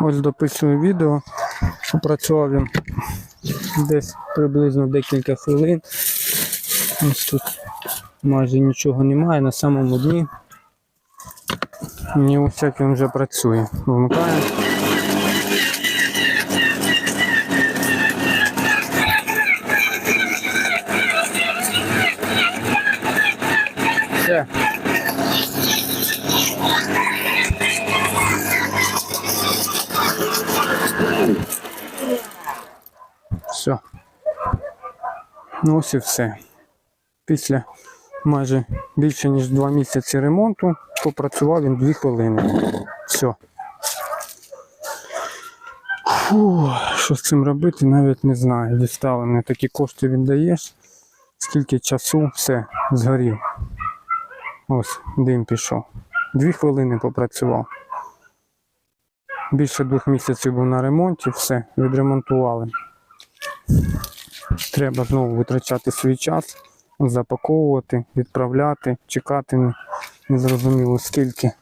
Ось дописую відео. Попрацював він десь приблизно декілька хвилин. Ось тут майже нічого немає на самому дні. І ось як він вже працює. Вмикаємо. Все. Все. Ну ось і все. Після майже більше ніж 2 місяці ремонту попрацював він 2 хвилини. Все. Фу, що з цим робити, навіть не знаю. Дістали Діставлені такі кошти віддаєш. Скільки часу, все, згорів. Ось, дим пішов. Дві хвилини попрацював. Більше двох місяців був на ремонті, все, відремонтували. Треба знову витрачати свій час, запаковувати, відправляти, чекати не- незрозуміло скільки.